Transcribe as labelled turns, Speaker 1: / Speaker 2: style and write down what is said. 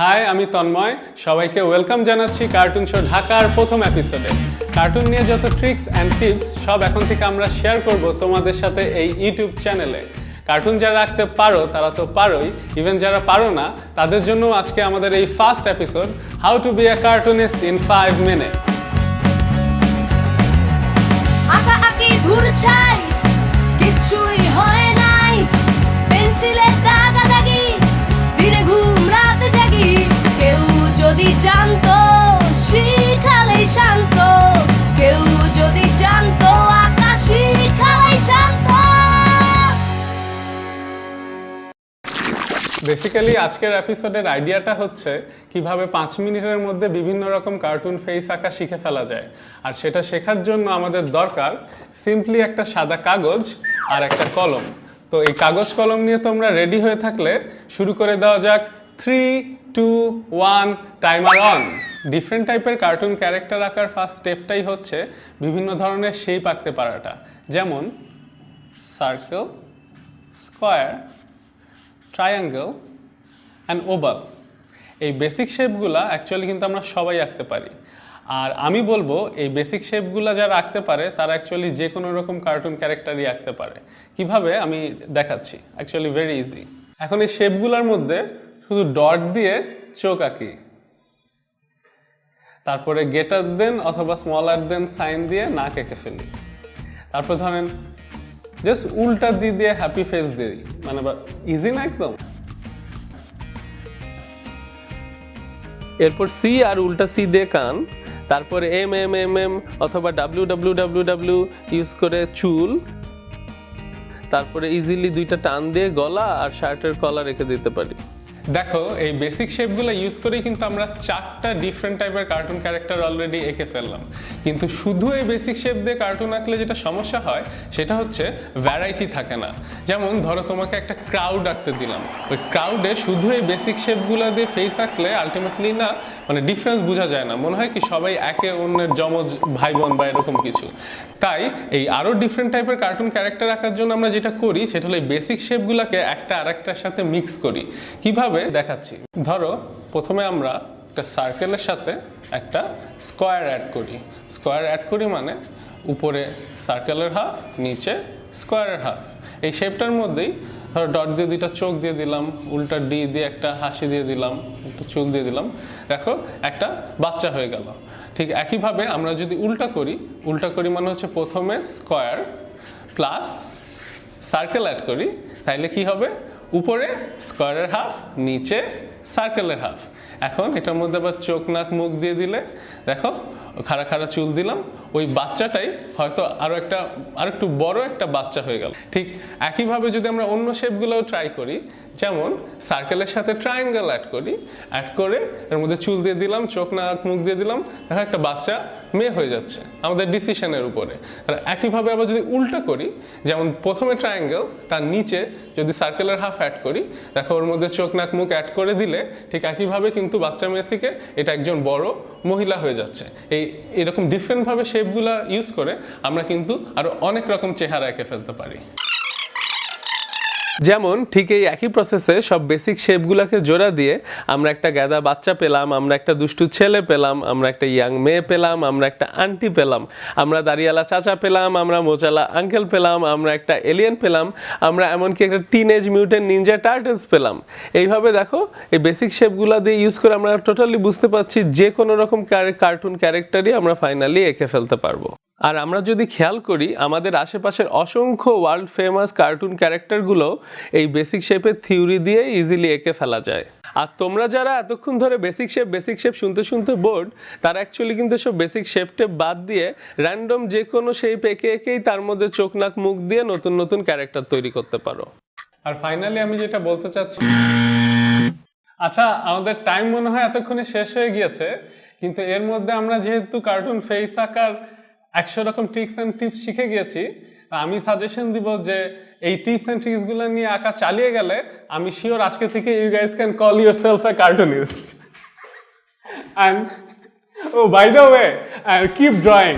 Speaker 1: High আমি তন্ময়। সবাইকে welcome জানাচ্ছি কার্টুন শো ঢাকার প্রথম এপিসোডে কার্টুন নিয়ে যত ট্রিক্স অ্যান্ড টিপস সব এখন থেকে আমরা শেয়ার করব তোমাদের সাথে এই ইউটিউব চ্যানেলে কার্টুন যারা রাখতে পারো, তারা তো পারোই। ইভেন যারা পারো না, তাদের জন্য আজকে আমাদের এই first episode how to be a cartoonist in five minute basically আজকের এপিসোডের আইডিয়াটা হচ্ছে কীভাবে পাঁচ মিনিটের মধ্যে বিভিন্ন রকম কার্টুন ফেস আঁকা শিখে ফেলা যায়। আর সেটা শেখার জন্য আমাদের দরকার সিম্পলি একটা সাদা কাগজ আর একটা কলম। তো এই কাগজ কলম নিয়ে তোমরা রেডি হয়ে থাকলে শুরু করে দেওয়া যাক three two one timer on different টাইপের কার্টুন ক্যারেক্টার আঁকার ফার্স্ট স্টেপটাই হচ্ছে বিভিন্ন ধরনের শেপ আঁকতে পারাটা। যেমন circle square triangle and oval এই বেসিক শেপগুলা অ্যাকচুয়ালি কিন্তু আমরা সবাই আঁকতে পারি। আর আমি বলব, এই বেসিক শেপগুলা যারা আঁকতে পারে, তারা অ্যাকচুয়ালি যে কোনো রকম কার্টুন ক্যারেক্টারই আঁকতে পারে। কীভাবে? আমি দেখাচ্ছি। অ্যাকচুয়ালি ভেরি ইজি এখন এই শেপগুলোর মধ্যে শুধু ডট দিয়ে চোখ আঁকি। তারপরে গেটার দেন অথবা স্মলার দেন সাইন দিয়ে নাক এঁকে ফেলি। তারপর ধরেন জাস্ট উল্টা দিয়ে দিয়ে হ্যাপি ফেস দিয়ে দিই। মানে ইজি না একদম?
Speaker 2: এরপর সি আর উল্টা সি দিয়ে কান, তারপর এম এম এম এম অথবা W W W W use করে চুল, তারপরে ইজিলি দুইটা টান দিয়ে গলা আর শার্টের কলা রেখে দিতে পারি।
Speaker 1: দেখো, এই বেসিক শেপগুলো ইউজ করেই কিন্তু আমরা চারটা ডিফারেন্ট টাইপের কার্টুন ক্যারেক্টার অলরেডি এঁকে ফেললাম। কিন্তু শুধু এই বেসিক শেপ দিয়ে কার্টুন আঁকলে যেটা সমস্যা হয়, সেটা হচ্ছে ভ্যারাইটি থাকে না। যেমন ধরো, তোমাকে একটা ক্রাউড আঁকতে দিলাম। ওই ক্রাউডে শুধু এই বেসিক শেপগুলো দিয়ে ফেস আঁকলে আলটিমেটলি না মানে ডিফারেন্স বোঝা যায় না। মনে হয় কি সবাই একে অন্যের যমজ ভাই বোন বা এরকম কিছু। তাই এই আরও ডিফারেন্ট টাইপের কার্টুন ক্যারেক্টার আঁকার জন্য আমরা যেটা করি, সেটা হলো এই বেসিক শেপগুলোকে একটা আরেকটার সাথে মিক্স করি। কীভাবে? দেখাচ্ছি। ধরো, প্রথমে আমরা একটা সার্কেলের সাথে একটা স্কোয়ার অ্যাড করি। স্কোয়ার অ্যাড করি মানে উপরে সার্কেলের হাফ নিচে স্কোয়ারের হাফ এই শেপটার মধ্যেই ধরো ডট দিয়ে দুইটা চোখ দিয়ে দিলাম, উল্টা ডি দিয়ে একটা হাসি দিয়ে দিলাম, একটা চুল দিয়ে দিলাম। দেখো, একটা বাচ্চা হয়ে গেল। ঠিক একইভাবে আমরা যদি উল্টা করি উল্টা করি মানে হচ্ছে প্রথমে স্কোয়ার প্লাস সার্কেল অ্যাড করি, তাইলে কি হবে? উপরে স্কোয়ারের হাফ নিচে সার্কেলের হাফ এখন এটার মধ্যে আবার চোখ, নাক, মুখ দিয়ে দিলে, দেখো, খাড়া খাড়া চুল দিলাম ওই বাচ্চাটাই হয়তো আরও একটা, আর একটু বড় একটা বাচ্চা হয়ে গেল। ঠিক একইভাবে যদি আমরা অন্য শেপগুলোও ট্রাই করি, যেমন সার্কেলের সাথে ট্রায়াঙ্গেল অ্যাড করি অ্যাড করে এর মধ্যে চুল দিয়ে দিলাম, চোখ, নাক, মুখ দিয়ে দিলাম, দেখো একটা বাচ্চা মেয়ে হয়ে যাচ্ছে আমাদের ডিসিশনের উপরে। আর একইভাবে আবার যদি উল্টা করি, যেমন প্রথমে ট্রায়াঙ্গেল তার নিচে যদি সার্কেলের হাফ অ্যাড করি, দেখো ওর মধ্যে চোখ, নাক, মুখ অ্যাড করে দিলে ঠিক একইভাবে কিন্তু বাচ্চা মেয়ে থেকে এটা একজন বড় মহিলা হয়ে যাচ্ছে। এই, এরকম ডিফারেন্টভাবে শেপগুলো ইউজ করে আমরা কিন্তু আরও অনেক রকম চেহারা এঁকে ফেলতে পারি।
Speaker 2: যেমন, ঠিক এই একই প্রসেসে সব বেসিক শেপগুলোকে জোড়া দিয়ে আমরা একটা গাদা বাচ্চা পেলাম, আমরা একটা দুষ্টু ছেলে পেলাম, আমরা একটা ইয়াং মেয়ে পেলাম, আমরা একটা আন্টি পেলাম, আমরা দাঁড়িয়ালা চাচা পেলাম, আমরা মোচালা আঙ্কেল পেলাম, আমরা একটা এলিয়েন পেলাম, আমরা এমনকি একটা টিনেজ মিউটেন নিনজা টার্টেলস পেলাম। এইভাবে দেখো, এই বেসিক শেপগুলো দিয়ে ইউজ করে আমরা টোটালি বুঝতে পারছি যে কোনো রকম কার্টুন ক্যারেক্টারই আমরা ফাইনালি এঁকে ফেলতে পারব। আর আমরা যদি খেয়াল করি, আমাদের আশেপাশের অসংখ্য ওয়ার্ল্ড ফেমাস কার্টুন ক্যারেক্টারগুলো এই বেসিক শেপের থিওরি দিয়ে ইজিলি এঁকে ফেলা যায়। আর তোমরা যারা এতক্ষণ ধরে বেসিক শেপ বেসিক শেপ শুনতে শুনতে বোর্ড তারা অ্যাকচুয়ালি কিন্তু সব বেসিক শেপ টেপ বাদ দিয়ে র্যান্ডম যে কোনো শেপ এঁকে এঁকেই তার মধ্যে চোখ, নাক, মুখ দিয়ে নতুন নতুন ক্যারেক্টার তৈরি করতে পারো।
Speaker 1: আর ফাইনালি আমি যেটা বলতে চাচ্ছি আচ্ছা আমাদের টাইম মনে হয় এতক্ষণে শেষ হয়ে গিয়েছে, কিন্তু এর মধ্যে আমরা যেহেতু কার্টুন ফেস আঁকার একশো রকম ট্রিক্স অ্যান্ড টিপস শিখে গিয়েছি। আমি সাজেশন দিব যে এই টিপস অ্যান্ড ট্রিক্সগুলো নিয়ে আঁকা চালিয়ে গেলে আমি শিওর আজকে থেকে you guys can call yourself a cartoonist and oh by the way and keep drawing